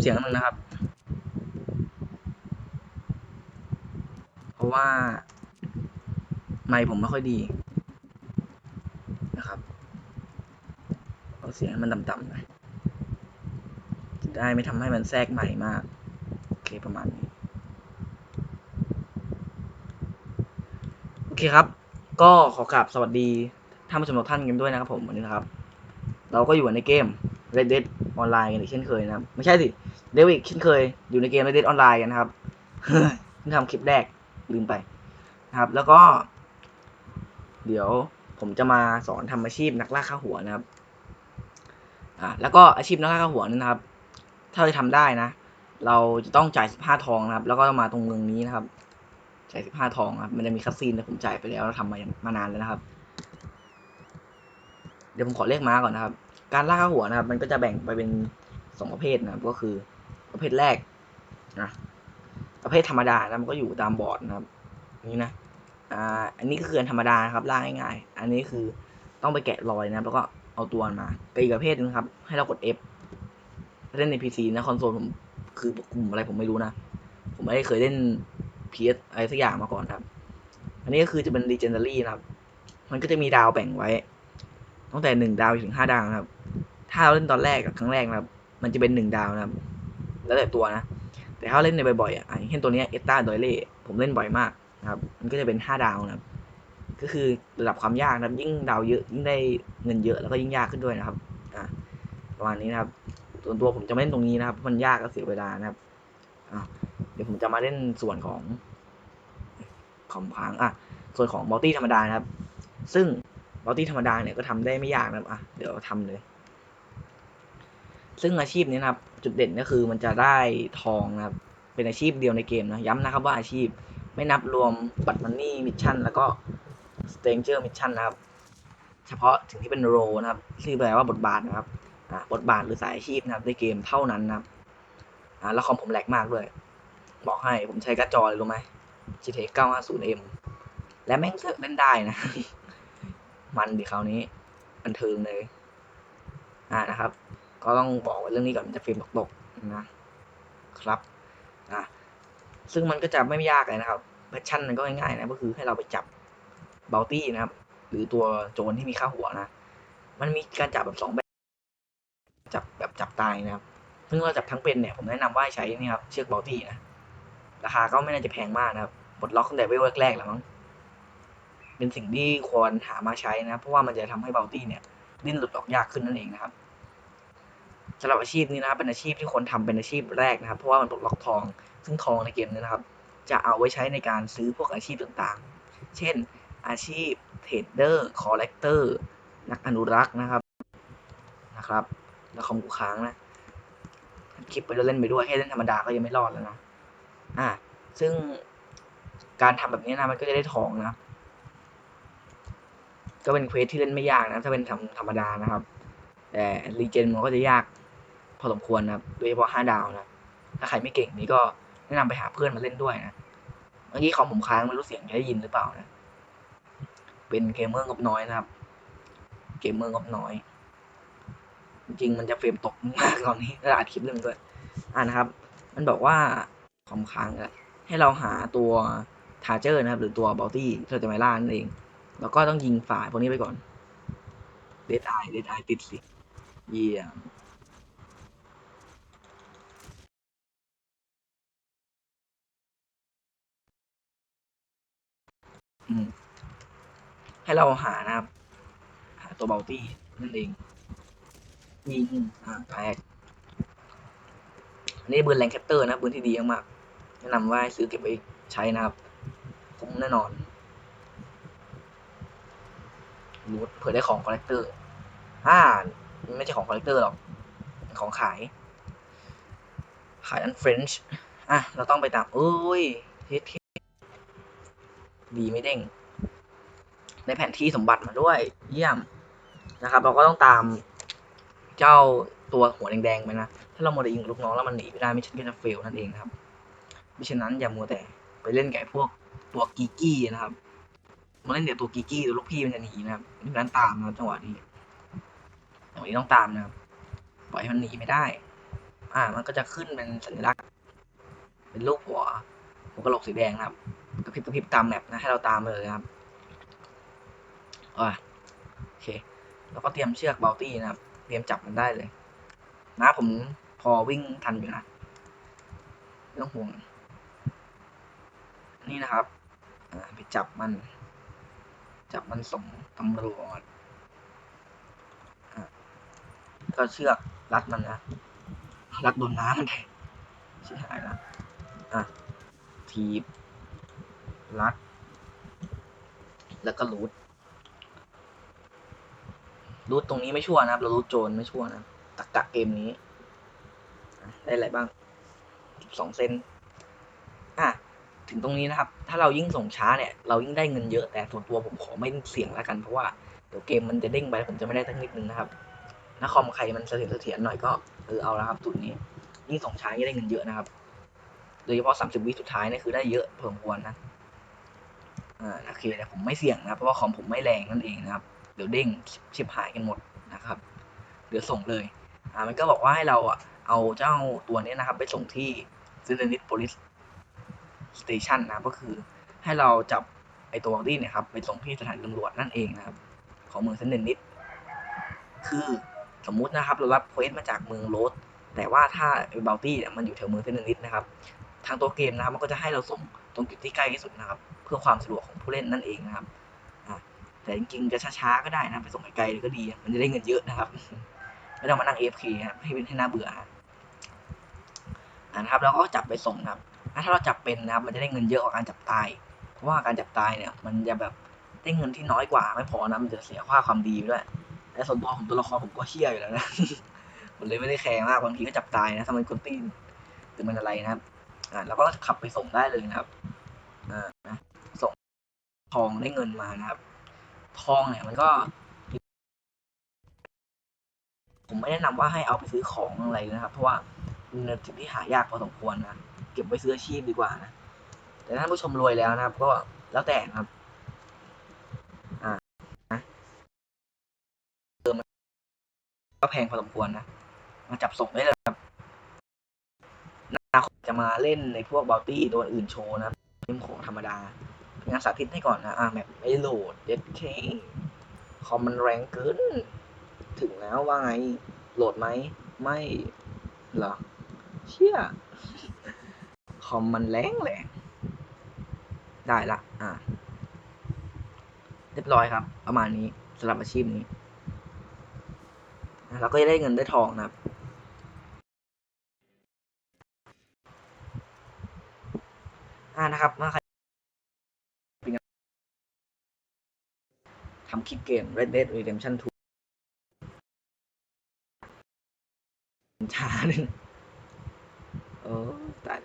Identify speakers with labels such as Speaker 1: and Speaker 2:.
Speaker 1: เสียงนึงนะครับ เพราะว่า ไมค์ผมไม่ค่อยดีนะครับเอาเสียงมันต่ำๆหน่อยจะได้ไม่ทำให้มันแทรกใหม่มากโอเคประมาณนี้โอเคครับ ก็ขอกราบสวัสดีท่านผู้ชมทุกท่านกันด้วยนะครับผมวันนี้นะครับ เราก็อยู่ในเกม Red Dead ออนไลน์กันอีกเช่นเคยนะครับ ไม่ใช่สิ เดวิดเช่นเคยอยู่ในเกม Red Dead ออนไลน์กันนะครับเพิ่งทำคลิปแรกลืมไปนะครับ แล้วก็ เดี๋ยวผมจะมาสอนทำอาชีพนักล่าข้าหัวนะครับอ่าแล้วก็อาชีพนักล่าข้าหัวนี่นะครับ ถ้าเราจะทำได้นะ เราจะต้องจ่ายสิบห้าทองนะครับ แล้วก็มาตรงเมืองนี้นะครับ จ่ายสิบห้าทองครับมันจะมีคัสซีนแต่ผมจ่ายไปแล้วเราทำมามานานแล้วนะครับ เดี๋ยวผมขอเลขม้าก่อนนะครับ การล่าข้าหัวนะครับ มันก็จะแบ่งไปเป็นสองประเภทนะครับก็คือ ประเภทแรกนะประเภทธรรมดานะมันก็อยู่ตามบอร์ดนะครับนี่นะอ่าอันนี้ก็คือธรรมดานะครับล่าง่ายๆ อันนี้คือต้องไปแกะรอยนะแล้วก็เอาตัวมาไปอีกประเภทหนึงครับ ให้เรากด F เล่นใน PC นะคอนโซลผมคือกลุ่มอะไรผมไม่รู้นะ ผมไม่ได้เคยเล่น PS อะไรสักอย่างมาก่อนครับ อันนี้ก็คือจะเป็น Legendary นะครับ มันก็จะมีดาวแบ่งไว้ ตั้งแต่หนึ่งดาวถึงห้าดาวนะครับ ถ้าเราเล่นตอนแรกกับครั้งแรกนะครับ มันจะเป็นหนึ่งดาวนะครับ แล้วแต่ตัวนะ แต่ถ้าเล่นในบ่อยๆอะเช่นตัวนี้เอตตาดอยเล่ผมเล่นบ่อยมากนะครับ มันก็จะเป็นห้าดาวนะครับ ก็คือระดับความยากนะครับ ยิ่งดาวเยอะยิ่งได้เงินเยอะแล้วก็ยิ่งยากขึ้นด้วยนะครับอ่าประมาณนี้นะครับ ส่วนตัวผมจะไม่เล่นตรงนี้นะครับ มันยากก็เสียเวลานะครับอ่าเดี๋ยวผมจะมาเล่นส่วนของของพังอะส่วนของมัลตี้ธรรมดานะครับ ซึ่งมัลตี้ธรรมดาเนี่ยก็ทำได้ไม่ยากนะครับอะเดี๋ยวทำเลย ซึ่งอาชีพนี้นะครับ จุดเด่นก็คือมันจะได้ทองนะครับ เป็นอาชีพเดียวในเกมนะ ย้ำนะครับว่าอาชีพไม่นับรวมบัตรมันนี่มิชชั่นแล้วก็สเตนเจอร์มิชชั่นนะครับ เฉพาะถึงที่เป็นโรนะครับที่แปลว่าบทบาทนะครับบทบาทหรือสายอาชีพนะครับในเกมเท่านั้นนะครับแล้วคอมผมแหลกมากด้วย บอกให้ผมใช้กร์ดจอเลยรู้ไหม GTX 950M และแม่งเสือกเล่นได้นะ มันดิคราวนี้บันเทิงเลย อ่านะครับ ก็ต้องบอกไว้เรื่องนี้ก่อนมันจะเฟรมตกๆนะครับอะซึ่งมันก็จะไม่ยากเลยนะครับแพชชั่นมันก็ง่ายๆนะก็คือให้เราไปจับเบลตี้นะครับ หรือตัวโจรที่มีค่าหัวนะ มันมีการจับแบบสองแบบ จับแบบจับตายนะครับ ซึ่งเราจับทั้งเป็นเนี่ยผมแนะนำว่าใช้นี่ครับเชือกเบลตี้นะราคาก็ไม่น่าจะแพงมากนะครับปลดล็อกตั้งแต่เวลแรกๆแล้วมั้งเป็นสิ่งที่ควรหามาใช้นะเพราะว่ามันจะทำให้เบลตี้เนี่ย ดิ้นหลุดออกยากขึ้นนั่นเองนะครับ สำหรับอาชีพนี้นะครับเป็นอาชีพที่คนทำเป็นอาชีพแรกนะครับ เพราะว่ามันปลดล็อกทอง ซึ่งทองในเกมนี้นะครับ จะเอาไว้ใช้ในการซื้อพวกอาชีพต่างๆ เช่น อาชีพเทรดเดอร์คอลเลกเตอร์นักอนุรักษ์นะครับนะครับแล้วคอมกูค้างนะคลิปไปแล้วเล่นไปด้วยให้เล่นธรรมดาก็ยังไม่รอดแล้วนะอ่าซึ่งการทำแบบนี้นะมันก็จะได้ทองนะ ก็เป็นเควสที่เล่นไม่ยากนะ ถ้าเป็นทำธรรมดานะครับ แต่รีเจนมันก็จะยาก พอสมควรนะครับโดยเฉพาะห้าดาวนะถ้าใครไม่เก่งนี่ก็แนะนำไปหาเพื่อนมาเล่นด้วยนะเมื่อกี้คอมผมค้างไม่รู้เสียงจะได้ยินหรือเปล่านะ เป็นเกมเมอร์งบน้อยนะครับ เกมเมอร์งบน้อย จริงมันจะเฟรมตกมากตอนนี้ก็อัดคลิปเรื่องด้วยอ่านะครับ มันบอกว่าคอมค้างแล้วให้เราหาตัวทาร์เจอร์นะครับ หรือตัวบอลตี้ที่เราจะไปล่านั่นเอง แล้วก็ต้องยิงฝ่ายพวกนี้ไปก่อนเดทไอเดทไอติดสิเยี่ยม ให้เราหานะครับ หาตัวเบลตี้นั่นเองยิงอ่าแตกอันนี้ปืนแรงแคปเตอร์นะปืนที่ดีมากๆแนะนำว่าซื้อเก็บไว้ใช้นะครับ คุ้มแน่นอนรูทเผื่อได้ของคอลเลกเตอร์อ่าไม่ใช่ของคอลเลกเตอร์หรอก ของขาย ขายอันเฟรนช์อะ เราต้องไปตามโอ้ยเฮ็ ดีไม่เด้งในแผนที่สมบัติมาด้วยเยี่ยมนะครับ เราก็ต้องตามเจ้าตัวหัวแดงๆไปนะ ถ้าเราโมเดลยิงลูกน้องแล้วมันหนีไม่ได้ไม่ใช่ก็จะเฟลนั่นเองนะครับมิฉะนั้นอย่ามัวแต่ไปเล่นกับไอ้พวกตัวกีกี้นะครับมาเล่นเดี๋ยวตัวกีกี้ตัวลูกพี่มันจะหนีนะครับมิฉะนั้นตามนะจังหวะนี้จังหวะนี้ต้องตามนะครับปล่อยให้มันหนีไม่ได้ อ่า มันก็จะขึ้นเป็นสัญลักษณ์ เป็นรูปหัวหัวกระโหลกสีแดงนะครับ กระพริบกระพริบตามแมปนะให้เราตามเลยนะครับอ่าโอเคแล้วก็เตรียมเชือกเบลตี้นะครับ เตรียมจับมันได้เลย นะผมพอวิ่งทันอยู่นะไม่ต้องห่วง นี่นะครับไปจับมัน จับมันส่งตำรวจก็เชือกรัดมันนะ รัดโดนน้ำมันแทนชิบหายละอะทีบ รัด แล้วก็รูดรูดตรงนี้ไม่ชั่วนะครับ เรารูดโจรไม่ชั่วนะตักกะเกมนี้ ได้อะไรบ้างสิบสองเซนอะถึงตรงนี้นะครับ ถ้าเรายิ่งส่งช้าเนี่ย เรายิ่งได้เงินเยอะ แต่ส่วนตัวผมขอไม่เสี่ยงแล้วกัน เพราะว่าเดี๋ยวเกมมันจะเด้งไปผมจะไม่ได้ตั้งนิดนึงนะครับถ้าคอมใครมันเสถียรเสถียรหน่อยก็เออเอาละครับจุดนี้ ยิ่งส่งช้ายิ่งได้เงินเยอะนะครับ โดยเฉพาะสามสิบวิสุดท้ายนี่คือได้เยอะพอสมควรนะ อ่าโอเคแต่ผมไม่เสี่ยงนะเพราะว่าคอมผมไม่แรงนั่นเองนะครับเดี๋ยวเด้งชิบหายกันหมดนะครับเดี๋ยวส่งเลยอ่ามันก็บอกว่าให้เราอะเอาเจ้าตัวนี้นะครับ ไปส่งที่ซิลนิตโพลิสสเตชันนะก็คือให้เราจับไอตัวบักตี้เนี่ยครับไปส่งที่สถานีตำรวจนั่นเองนะครับ ของเมืองเซนเดนิตคือสมมุตินะครับเรารับเควสมาจากเมืองโรสแต่ว่าถ้าไอบัลตี้เนี่ยมันอยู่แถวเมืองเซนเดนิตนะครับ ทางตัวเกมนะครับมันก็จะให้เราส่งตรงจุดที่ใกล้ที่สุดนะครับ เพื่อความสะดวกของผู้เล่นนั่นเองนะครับอ่าแต่จริงๆจะช้าๆก็ได้นะไปส่งไกลๆเลยก็ดี มันจะได้เงินเยอะนะครับไม่ต้องมานั่ง AFK ครับให้เป็นให้น่าเบื่อครับอ่านะครับแล้วก็จับไปส่งครับถ้าเราจับเป็นนะครับ มันจะได้เงินเยอะกว่าการจับตาย เพราะว่าการจับตายเนี่ย มันจะแบบได้เงินที่น้อยกว่าไม่พอนะมันจะเสียค่าความดีไปด้วยแต่ส่วนตัวผมตัวละครผมก็เชี่ยอยู่แล้วนะผมเลยไม่ได้แคร์มากบางทีก็จับตายนะถ้ามันตีนหรือมันอะไรนะครับ อ่าแล้วก็ขับไปส่งได้เลยนะครับอ่านะ องได้เงินมานะครับ ทองเนี่ยมันก็ ผมไม่แนะนำว่าให้เอาไปซื้อของอะไรนะครับ เพราะว่าเงินสิ่งที่หายากพอสมควรนะเก็บไว้ซื้ออาชีพดีกว่านะแต่ถ้าท่านผู้ชมรวยแล้วนะครับ ก็แล้วแต่นะครับอ่านะเออมันก็แพงพอสมควรนะมาจับส่งได้เลยครับนาคจะมาเล่นในพวกบัลตี้ตัวอื่นโชว์นะครับเป็นของธรรมดา งานสาธิตให้ก่อนนะอ่าแบบไม่โหลดเด็ดเคคอมมันแรงเกิน ถึงแล้วว่าไง โหลดไหม ไม่หรอ เชี่ย คอมมันแรงแรงได้ละ อ่า เรียบร้อยครับ ประมาณนี้สำหรับอาชีพนี้นะเราก็จะได้เงินได้ทองนะครับอ่านะครับเมื่อใคร ทำคลิปเกม Red Dead Redemption 2ช้าหนึ่งเออตาย